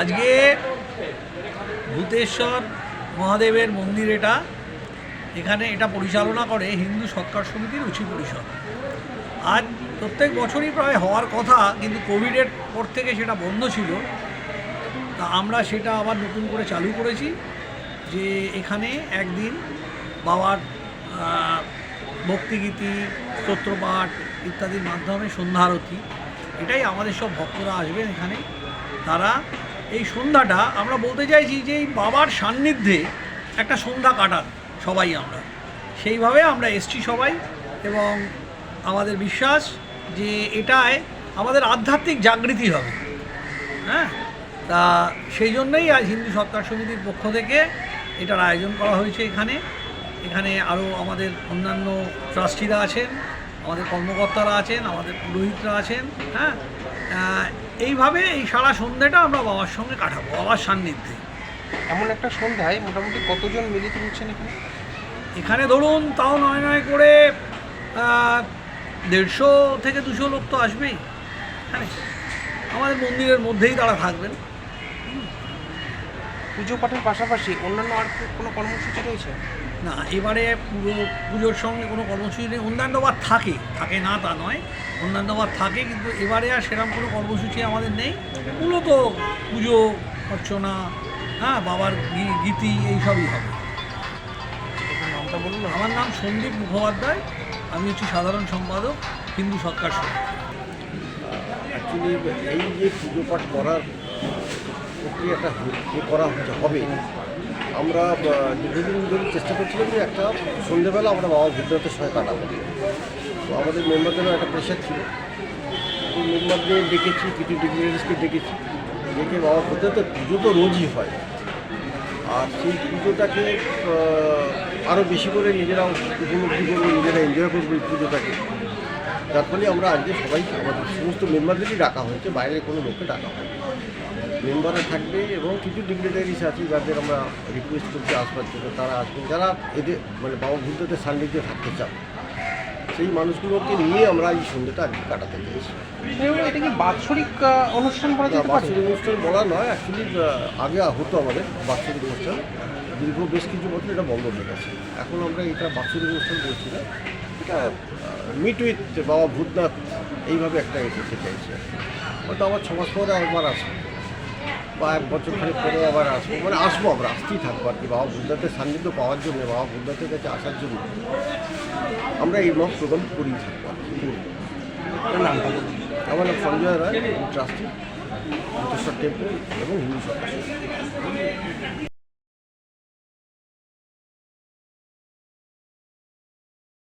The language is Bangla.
আজকে ভূতেশ্বর মহাদেবের মন্দির এটা। এখানে এটা পরিচালনা করে হিন্দু সৎকার সমিতির উচি পরিষদ। আজ প্রত্যেক বছরই প্রায় হওয়ার কথা, কিন্তু কোভিডের পর থেকে সেটা বন্ধ ছিল। তা আমরা সেটা আবার নতুন করে চালু করেছি যে এখানে একদিন বাবার ভক্তিগীতি, স্তোত্রপাঠ ইত্যাদির মাধ্যমে সন্ধ্যা আরতি, এটাই আমাদের সব ভক্তরা আসবেন এখানে। তারা এই সন্ধ্যাটা আমরা বলতে চাইছি যে এই বাবার সান্নিধ্যে একটা সন্ধ্যা কাটান সবাই আমরা। সেইভাবে আমরা এসছি সবাই এবং আমাদের বিশ্বাস যে এটায় আমাদের আধ্যাত্মিক জাগৃতি হবে। হ্যাঁ? তা সেই জন্যই আজ হিন্দু সৎকার সমিতির পক্ষ থেকে এটার আয়োজন করা হয়েছে এখানে। এখানে আরও আমাদের অন্যান্য ট্রাস্টিরা আছেন, আমাদের কর্মকর্তারা আছেন, আমাদের পুরোহিতরা আছেন হ্যাঁ? এইভাবে এই সারা সন্ধ্যাটা আমরা বাবার সঙ্গে কাটাবো বাবার সান্নিধ্যে। এমন একটা সন্ধ্যায় মোটামুটি কতজন মিলিত হচ্ছেন এখানে? এখানে ধরুন তাও নয় নয় করে দেড়শো থেকে দুশো লোক তো আসবেই। হ্যাঁ আমাদের মন্দিরের মধ্যেই তারা থাকবেন। পুজো পাঠের পাশাপাশি অন্যান্য আর কোনো কর্মসূচি রয়েছে? না এবারে পুরো পুজোর সঙ্গে কোনো কর্মসূচি নেই। অন্যান্যবার থাকে থাকে না তা নয়। অন্যান্যবার থাকে কিন্তু এবারে আর সেরকম কোনো কর্মসূচি আমাদের নেই। মূলত পুজো অর্চনা হ্যাঁ বাবার গী- গীতি এইসবই হবে। নামটা বলুন আমার নাম সন্দীপ মুখোপাধ্যায়। আমি হচ্ছি সাধারণ সম্পাদক হিন্দু সরকার অ্যাকচুয়ালি এই যে পুজো পাঠ করার প্রক্রিয়াটা করা হবে? আমরা দীর্ঘদিন ধরে চেষ্টা করছিলাম যে একটা সন্ধ্যেবেলা আমরা বাবা ভূতনাথের সঙ্গে কাটাবো তো আমাদের মেম্বারদেরও একটা প্রেশার ছিল। মেম্বারদের ডেকেছি, কিছু ডিগনিটারিসকে ডেকেছি। ডেকে বাবা ভূতনাথের পুজো তো রোজই হয়। আর সেই পুজোটাকে আরও বেশি করে নিজেরাও উপলব্ধি করব নিজেরা এনজয় করব এই পুজোটাকে। যার ফলে আমরা আজকে সবাই আমাদের সমস্ত মেম্বারদেরই ডাকা হয়েছে বাইরের কোনো লোককে ডাকা হয়নি। মেম্বাররা থাকবে এবং কিছু ডিগনিটারিস আছে যাদের আমরা রিকোয়েস্ট করছি আসবার জন্য তারা আসবেন। যারা এদের মানে বাবা বুদ্ধদের সান্নিধ্যে থাকতে চান সেই মানুষগুলোকে নিয়ে আমরা এই সন্ধ্যেটা আজকে কাটাতে চেয়েছি এটা কি বাৎসরিক অনুষ্ঠান বলা যেতে বাৎসরিক অনুষ্ঠান বলা নয় অ্যাকচুয়ালি আগে হতো আমাদের বাৎসরিক অনুষ্ঠান। দীর্ঘ বেশ কিছু বছর এটা বন্ধ হয়ে গেছে। এখন আমরা এটা বাৎসরিক অনুষ্ঠান করছি না। এটা মিট উইথ বাবা ভূতনাথ এইভাবে একটা এ করতে চাইছি হয়তো আবার ছ মাস পরে একবার আসব। বা এক বছর খানিক পরে আবার আসব। মানে আসব আমরা আসতেই থাকব আর কি। বাবা ভূতনাথের সান্নিধ্য পাওয়ার জন্য বাবা ভূতনাথের কাছে আসার জন্য আমরা এই মত প্রোগ্রাম করেই থাকব আর কি। আমার নাম সঞ্জয় রায় ট্রাস্টি টেম্পল এবং হিন্দু সরকার